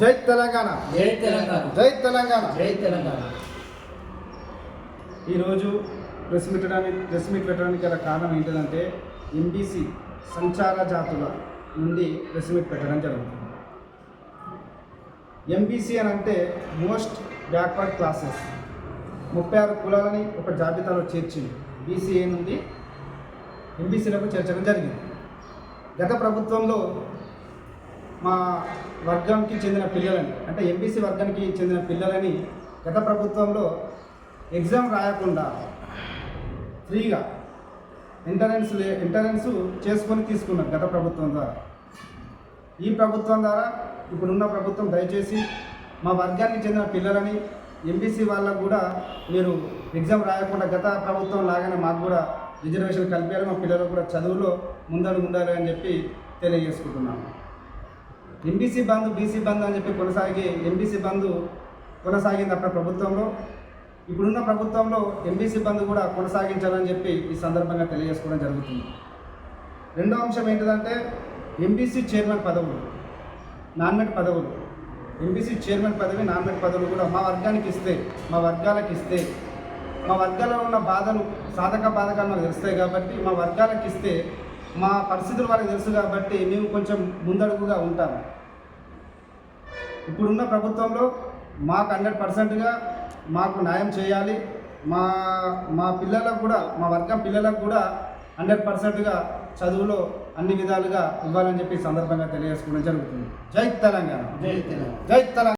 జై తెలంగాణ. జై తెలంగాణ. జై తెలంగాణ. జై తెలంగాణ. ఈరోజు ప్రెస్ మీట్ ప్రెస్ మీట్ పెట్టడానికి గల కారణం ఏంటంటే ఎంబీసీ సంచార జాతుల నుండి ప్రెస్ మీట్ పెట్టడం జరుగుతుంది. ఎంబీసీ అని అంటే మోస్ట్ బ్యాక్వర్డ్ క్లాసెస్. ముప్పై ఆరు కులాలని ఒక జాబితాలో చేర్చింది. బీసీఏ నుండి ఎంబీసీలకు చేర్చడం జరిగింది. గత ప్రభుత్వంలో మా వర్గానికి చెందిన పిల్లలని అంటే ఎంబీసీ వర్గానికి చెందిన పిల్లలని గత ప్రభుత్వంలో ఎగ్జామ్ రాయకుండా ఫ్రీగా ఎంటరెన్స్ లే ఎంటరెన్స్ చేసుకొని తీసుకున్నారు గత ప్రభుత్వం ద్వారా. ఈ ప్రభుత్వం ద్వారా ఇప్పుడున్న ప్రభుత్వం దయచేసి మా వర్గానికి చెందిన పిల్లలని ఎంబీసీ వాళ్ళకు కూడా మీరు ఎగ్జామ్ రాయకుండా గత ప్రభుత్వం లాగానే మాకు కూడా రిజర్వేషన్ కల్పించాలి మా పిల్లలకు కూడా చదువులో ముందడుగు ఉండాలి అని చెప్పి తెలియజేసుకుంటున్నాము. ఎంబీసీ బంద్ బీసీ బంద్ అని చెప్పి కొనసాగి ఎంబీసీ బంద్ కొనసాగింది అక్కడ ప్రభుత్వంలో. ఇప్పుడున్న ప్రభుత్వంలో ఎంబీసీ బంద్ కూడా కొనసాగించాలని చెప్పి ఈ సందర్భంగా తెలియజేసుకోవడం జరుగుతుంది. రెండో అంశం ఏంటిదంటే ఎంబీసీ చైర్మన్ పదవులు నాన్మెట్ పదవులు. ఎంబీసీ చైర్మన్ పదవి నాన్మెట్ పదవులు కూడా మా వర్గానికి ఇస్తే మా వర్గాలకు ఇస్తే మా వర్గాలలో ఉన్న బాధలు సాధక బాధకాలు మాకు తెలుస్తాయి కాబట్టి మా వర్గాలకు ఇస్తే మా పరిస్థితులు వారికి తెలుసు కాబట్టి మేము కొంచెం ముందడుగుగా ఉంటాము. ఇప్పుడున్న ప్రభుత్వంలో మాకు హండ్రెడ్ పర్సెంట్గా మాకు న్యాయం చేయాలి. మా మా పిల్లలకు కూడా మా వర్గం పిల్లలకు కూడా హండ్రెడ్ పర్సెంట్గా చదువులో అన్ని విధాలుగా ఇవ్వాలని చెప్పి సందర్భంగా తెలియజేసుకోవడం జరుగుతుంది. జై తెలంగాణ. జై తెలంగాణ. జై తెలంగాణ.